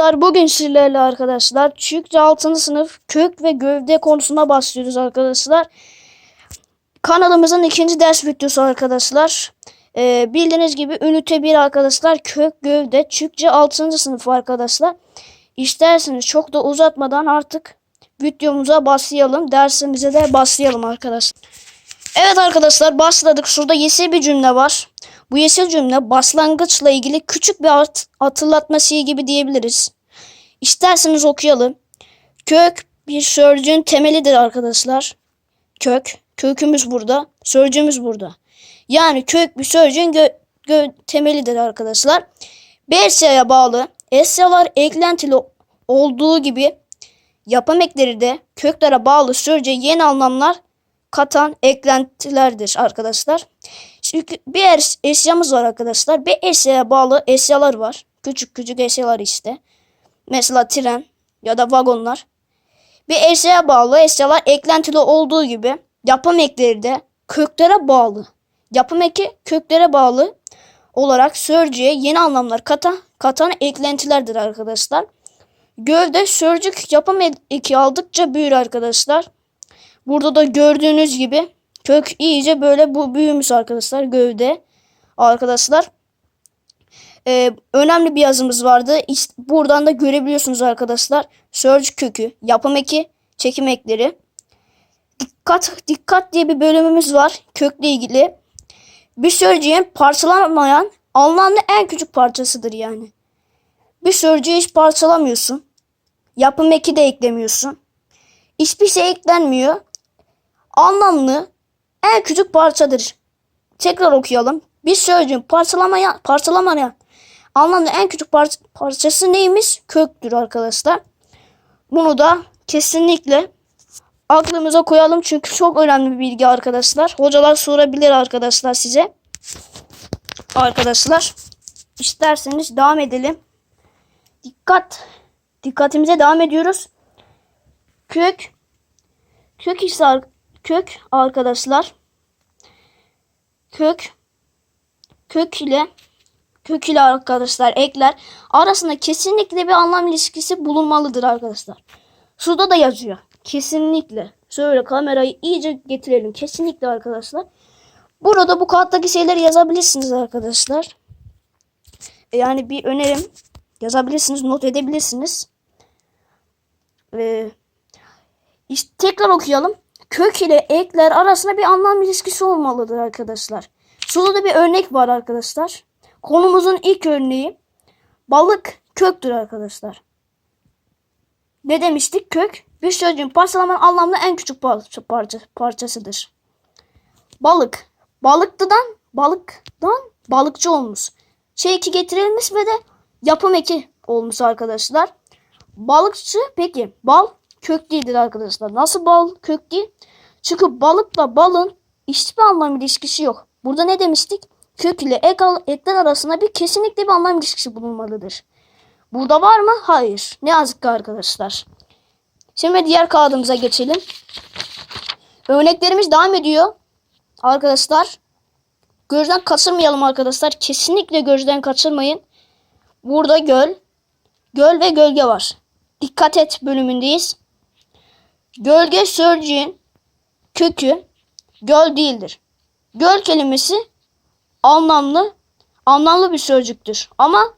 arkadaşlar bugün sizlerle arkadaşlar Türkçe 6. sınıf kök ve gövde konusuna başlıyoruz arkadaşlar. Kanalımızın ikinci ders videosu arkadaşlar. Ee, bildiğiniz gibi ünite 1 arkadaşlar kök gövde Türkçe 6. sınıf arkadaşlar. İsterseniz çok da uzatmadan artık videomuza başlayalım. Dersimize de başlayalım arkadaşlar. Evet arkadaşlar başladık. Şurada yeşil bir cümle var. Bu yeşil cümle başlangıçla ilgili küçük bir hat- hatırlatma şeyi gibi diyebiliriz. İsterseniz okuyalım. Kök bir sözcüğün temelidir arkadaşlar. Kök. Kökümüz burada. Sözcüğümüz burada. Yani kök bir sözcüğün gö- gö- temelidir arkadaşlar. Bir eşyaya bağlı eşyalar eklentili olduğu gibi yapım ekleri de köklere bağlı sözcüğe yeni anlamlar katan eklentilerdir arkadaşlar. Çünkü bir es- eşyamız var arkadaşlar. Bir eşyaya bağlı eşyalar var. Küçük küçük eşyalar işte. Mesela tren ya da vagonlar. Bir eşyaya bağlı eşyalar eklentili olduğu gibi yapım ekleri de köklere bağlı. Yapım eki köklere bağlı olarak sözcüğe yeni anlamlar katan, katan eklentilerdir arkadaşlar. Gövde sözcük yapım eki aldıkça büyür arkadaşlar. Burada da gördüğünüz gibi kök iyice böyle bu büyümüş arkadaşlar gövde. Arkadaşlar Ee, önemli bir yazımız vardı. İşte buradan da görebiliyorsunuz arkadaşlar. Sözcük kökü, yapım eki, çekim ekleri. Dikkat, dikkat diye bir bölümümüz var kökle ilgili. Bir sözcüğün parçalanmayan anlamlı en küçük parçasıdır yani. Bir sözcüğü hiç parçalamıyorsun. Yapım eki de eklemiyorsun. Hiçbir şey eklenmiyor. Anlamlı en küçük parçadır. Tekrar okuyalım. Bir sözcüğün parçalamayan, parçalamayan anlamlı en küçük par- parçası neymiş? Köktür arkadaşlar. Bunu da kesinlikle aklımıza koyalım çünkü çok önemli bir bilgi arkadaşlar. Hocalar sorabilir arkadaşlar size. Arkadaşlar isterseniz devam edelim. Dikkat. Dikkatimize devam ediyoruz. Kök kök ise kök arkadaşlar kök kök ile kök ile arkadaşlar ekler arasında kesinlikle bir anlam ilişkisi bulunmalıdır arkadaşlar. Şurada da yazıyor. Kesinlikle. Şöyle kamerayı iyice getirelim. Kesinlikle arkadaşlar. Burada bu kağıttaki şeyleri yazabilirsiniz arkadaşlar. E, Yani bir önerim yazabilirsiniz, not edebilirsiniz. Ee, işte tekrar okuyalım. Kök ile ekler arasında bir anlam ilişkisi olmalıdır arkadaşlar. Şurada da bir örnek var arkadaşlar. Konumuzun ilk örneği balık köktür arkadaşlar. Ne demiştik? Kök bir sözcüğün parçalamanın anlamlı en küçük parça, parça, parçasıdır. Balık. Balıktıdan balıktan balıkçı olmuş. Şey eki getirilmiş ve de yapım eki olmuş arkadaşlar. Balıkçı peki bal kök değildir arkadaşlar. Nasıl bal kök değil? Çünkü balıkla balın hiçbir anlam ilişkisi yok. Burada ne demiştik? Kök ile ek, ekler arasında bir kesinlikle bir anlam ilişkisi bulunmalıdır. Burada var mı? Hayır. Ne yazık ki arkadaşlar. Şimdi diğer kağıdımıza geçelim. Örneklerimiz devam ediyor. Arkadaşlar. Gözden kaçırmayalım arkadaşlar. Kesinlikle gözden kaçırmayın. Burada göl. Göl ve gölge var. Dikkat et bölümündeyiz. Gölge sözcüğün kökü göl değildir. Göl kelimesi anlamlı anlamlı bir sözcüktür. Ama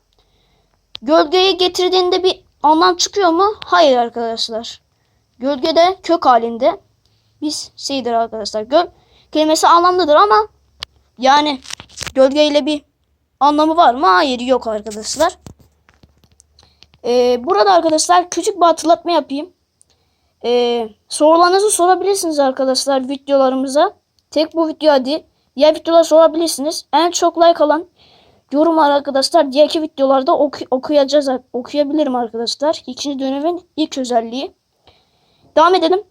gölgeye getirdiğinde bir anlam çıkıyor mu? Hayır arkadaşlar. Gölge de kök halinde bir şeydir arkadaşlar. Göl kelimesi anlamlıdır ama yani gölgeyle bir anlamı var mı? Hayır yok arkadaşlar. Ee, burada arkadaşlar küçük bir hatırlatma yapayım. Ee, sorularınızı sorabilirsiniz arkadaşlar videolarımıza. Tek bu video değil. Diğer videolar sorabilirsiniz. En çok like alan yorumlar arkadaşlar diğerki videolarda oku- okuyacağız okuyabilirim arkadaşlar. İkinci dönemin ilk özelliği. Devam edelim.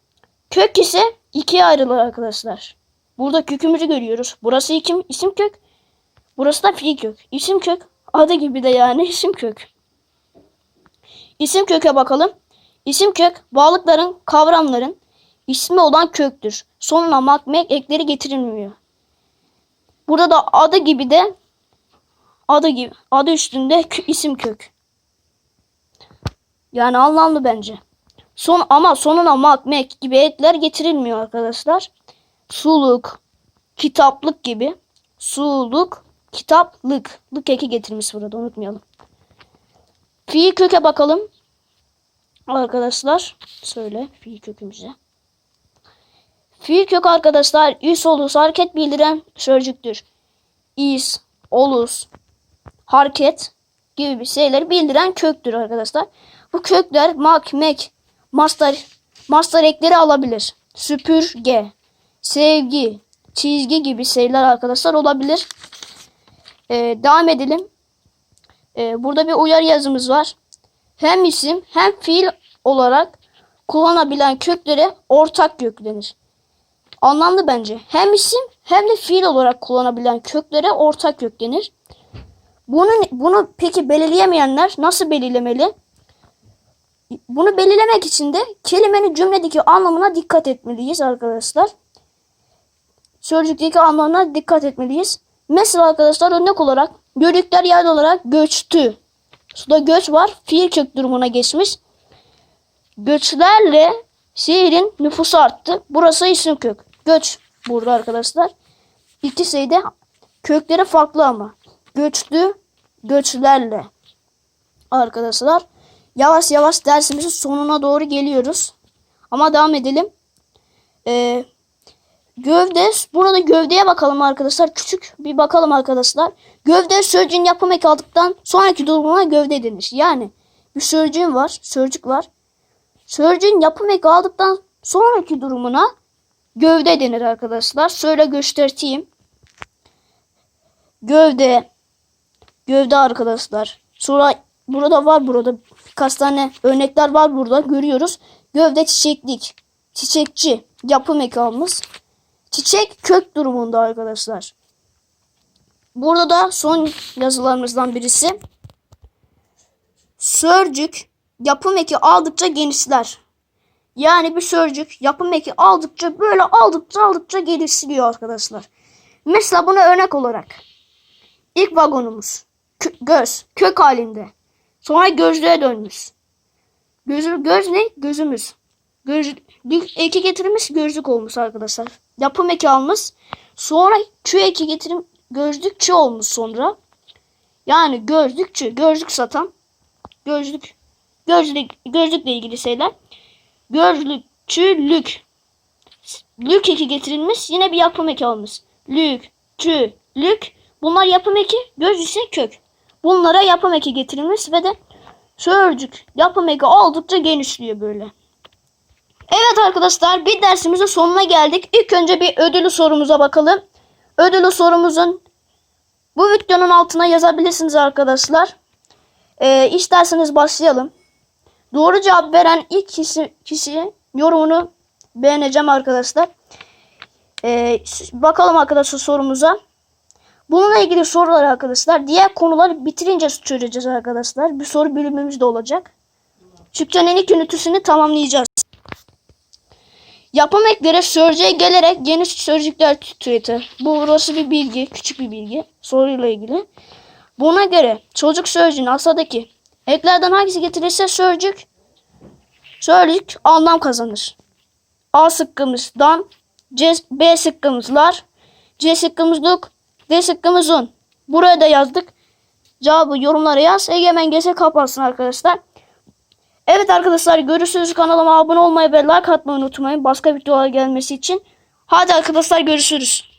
Kök ise ikiye ayrılır arkadaşlar. Burada kökümüzü görüyoruz. Burası ikim, isim kök. Burası da fiil kök. İsim kök. Adı gibi de yani isim kök. İsim köke bakalım. İsim kök varlıkların, kavramların ismi olan köktür. Sonuna makmek ekleri getirilmiyor. Burada da adı gibi de adı gibi adı üstünde isim kök. Yani anlamlı bence. Son ama sonuna mak, mek gibi ekler getirilmiyor arkadaşlar. Suluk, kitaplık gibi. Suluk, kitaplık. Lık eki getirmiş burada unutmayalım. Fiil köke bakalım. Arkadaşlar söyle fiil kökümüze. Fiil kök arkadaşlar üs olus hareket bildiren sözcüktür. İs, olus, hareket gibi bir şeyleri bildiren köktür arkadaşlar. Bu kökler mak, mek, mastar, mastar ekleri alabilir. Süpürge, sevgi, çizgi gibi şeyler arkadaşlar olabilir. Ee, devam edelim. Ee, burada bir uyarı yazımız var. Hem isim hem fiil olarak kullanabilen köklere ortak kök denir. Anlamlı bence. Hem isim hem de fiil olarak kullanabilen köklere ortak kök denir. Bunu, bunu peki belirleyemeyenler nasıl belirlemeli? Bunu belirlemek için de kelimenin cümledeki anlamına dikkat etmeliyiz arkadaşlar. Sözcükteki anlamına dikkat etmeliyiz. Mesela arkadaşlar örnek olarak gördükler yer olarak göçtü. Suda göç var. Fiil kök durumuna geçmiş. Göçlerle şehrin nüfusu arttı. Burası isim kök. Göç burada arkadaşlar. İkisi de kökleri farklı ama. Göçtü, göçlerle. Arkadaşlar yavaş yavaş dersimizin sonuna doğru geliyoruz. Ama devam edelim. Ee, gövde, burada gövdeye bakalım arkadaşlar. Küçük bir bakalım arkadaşlar. Gövde sözcüğün yapım eki aldıktan sonraki durumuna gövde denir. Yani bir sözcüğün var, sözcük var. Sözcüğün yapım eki aldıktan sonraki durumuna gövde denir arkadaşlar. Şöyle göstereyim. Gövde. Gövde arkadaşlar. Sonra burada var burada birkaç tane örnekler var burada görüyoruz. Gövde çiçeklik. Çiçekçi. Yapım eki almış. Çiçek kök durumunda arkadaşlar. Burada da son yazılarımızdan birisi. Sörcük yapım eki aldıkça genişler. Yani bir sörcük yapım eki aldıkça böyle aldıkça aldıkça genişliyor arkadaşlar. Mesela buna örnek olarak. ilk vagonumuz. Kö- göz. Kök halinde. Sonra gözlüğe dönmüş. Gözü, göz ne? Gözümüz. Göz, eki getirilmiş gözlük olmuş arkadaşlar. Yapım eki almış. Sonra kü eki getirim gözlükçü olmuş sonra. Yani gözlükçü, gözlük satan, gözlük, gözlük, gözlükle ilgili şeyler. Gözlükçülük. Lük eki getirilmiş. Yine bir yapım eki almış. Lük, çü, lük. Bunlar yapım eki, göz ise kök. Bunlara yapım eki getirilmiş ve de sözcük yapım eki oldukça genişliyor böyle. Evet arkadaşlar bir dersimizin sonuna geldik. İlk önce bir ödülü sorumuza bakalım. Ödülü sorumuzun bu videonun altına yazabilirsiniz arkadaşlar. Ee, isterseniz başlayalım. Doğru cevap veren ilk kişi, kişi yorumunu beğeneceğim arkadaşlar. Ee, bakalım arkadaşlar sorumuza. Bununla ilgili sorular arkadaşlar. Diğer konuları bitirince çözeceğiz arkadaşlar. Bir soru bölümümüz de olacak. Türkçenin ilk ünitesini tamamlayacağız. Yapım ekleri sözcüğe gelerek yeni sözcükler türetir. Bu burası bir bilgi, küçük bir bilgi soruyla ilgili. Buna göre çocuk sözcüğün asadaki eklerden hangisi getirirse sözcük sözcük anlam kazanır. A sıkkımız dan, C, B sıkkımız lar, C sıkkımız luk, D sıkkımız un. Buraya da yazdık. Cevabı yorumlara yaz. Egemen gelse kapansın arkadaşlar. Evet arkadaşlar görüşürüz. Kanalıma abone olmayı ve like atmayı unutmayın. Başka videolar gelmesi için. Hadi arkadaşlar görüşürüz.